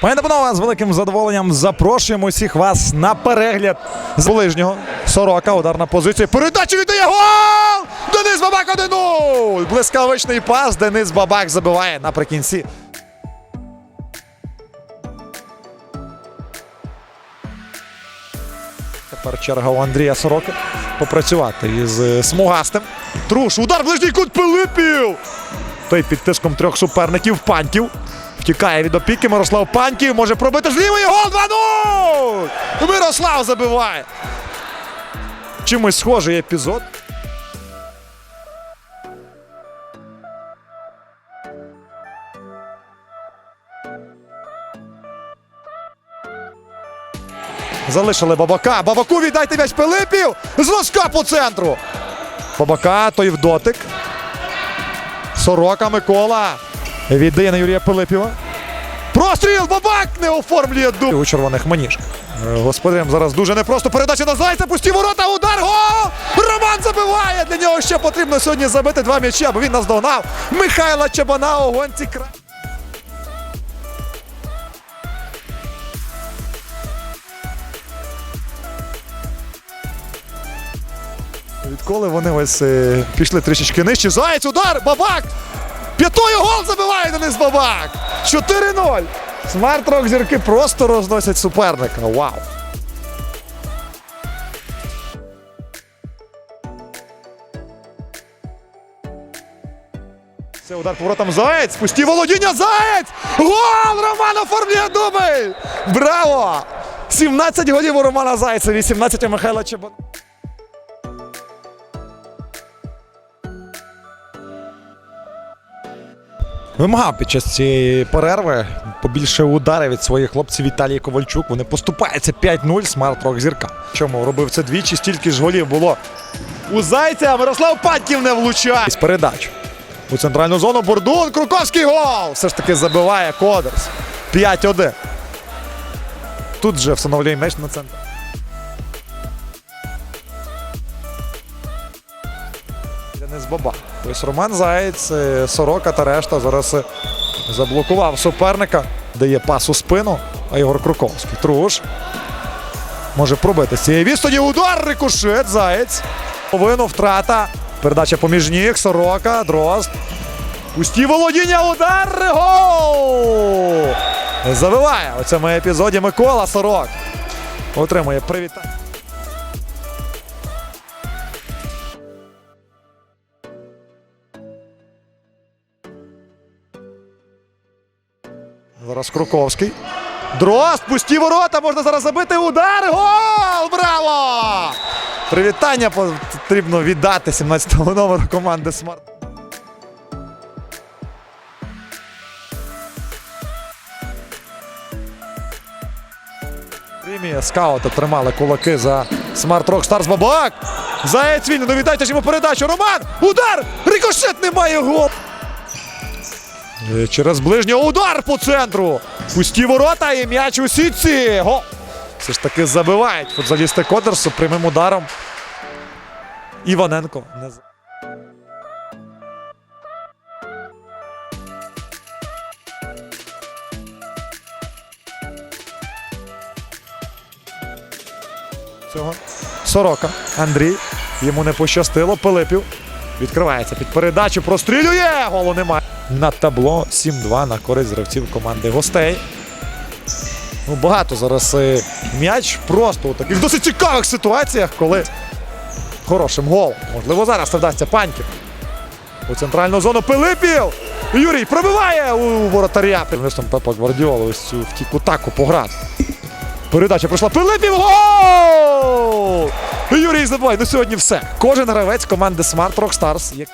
Пані та з великим задоволенням запрошуємо всіх вас на перегляд з ближнього. Сорока, ударна позиція. Передача віддає гол! Денис Бабак 1-0! Блискавичний пас. Денис Бабак забиває наприкінці. Тепер черга у Андрія Сороки попрацювати із е, смугастим. Труш, удар ближній кут Пилипів! Той під тиском трьох суперників Паньків. Втікає від опіки Мирослав Паньків. Може пробити з лівої гол 2-0! Мирослав забиває. Чимось схожий епізод. Залишили Бабака. Бабаку віддайте м'яч Пилипів. З носка по центру. Бабака, той в дотик. Сорока Микола. Віддає на Юрія Пилипіва. Простріл! Бабак не оформлює ду. У червоних маніжках. Е, Господарям зараз дуже непросто. Передача на Зайця, пусті ворота, удар, гол! Роман забиває! Для нього ще потрібно сьогодні забити два м'ячі, аби він наздогнав Михайла Чабана у гонці кра. Відколи вони ось е, пішли трішечки нижче. Заєць, удар! Бабак! П'ятою гол забиває Денис Бабак! 4-0! Смарт-рок зірки просто розносять суперника. Вау! Це удар поворотом Заєць! Пусті володіння Заєць! Гол! Роман оформлює дубль! Браво! 17 голів у Романа Зайця, 18 у Михайла Чебана. Вимагав під час цієї перерви побільше ударів від своїх хлопців Віталій Ковальчук. Вони поступаються 5-0 смарт рок зірка. Чому робив це двічі? Стільки ж голів було у Зайця. Мирослав Паньків не влучає. З передач у центральну зону Бордун. Круковський гол! Все ж таки забиває Кодерс. 5-1. Тут же встановлює меч на центр. Денис Баба. Ось Роман Заєць, е, Сорока та решта зараз е, заблокував суперника. Дає пас у спину, а Ігор Круковський. Труш. Може пробити з цієї відстані. Удар рикошет. Заєць. Половину втрата. Передача поміж ніг. Сорока. Дрозд. Пусті володіння. Удар. Гол! Завиває у цьому епізоді Микола Сорок. Отримує привітання. Зараз Круковський. Дрозд, пусті ворота, можна зараз забити удар. Гол! Браво! Привітання потрібно віддати 17-го номеру команди Смарт. Премія скаути тримали кулаки за Смарт Рок Старс Бабак. Заєць вільно, віддайте ж йому передачу. Роман! Удар! Рикошет немає гол! Е, Через ближнього удар по центру. Пусті ворота і м'яч у сітці. Гол! Все ж таки забивають футзалісти Кодерсу прямим ударом. Іваненко. Не... Цього. Сорока. Андрій. Йому не пощастило. Пилипів. Відкривається під передачу. Прострілює. Голу немає. На табло 7-2 на користь гравців команди гостей. Ну, багато зараз е, м'яч просто у таких досить цікавих ситуаціях, коли хорошим голом. Можливо, зараз вдасться паньків. У центральну зону Пилипів. Юрій пробиває у воротаря. Містом Пепа Гвардіола ось цю втіку таку пограти. Передача пройшла Пилипів. Гол! Юрій забуває. Ну сьогодні все. Кожен гравець команди Smart Rock Stars.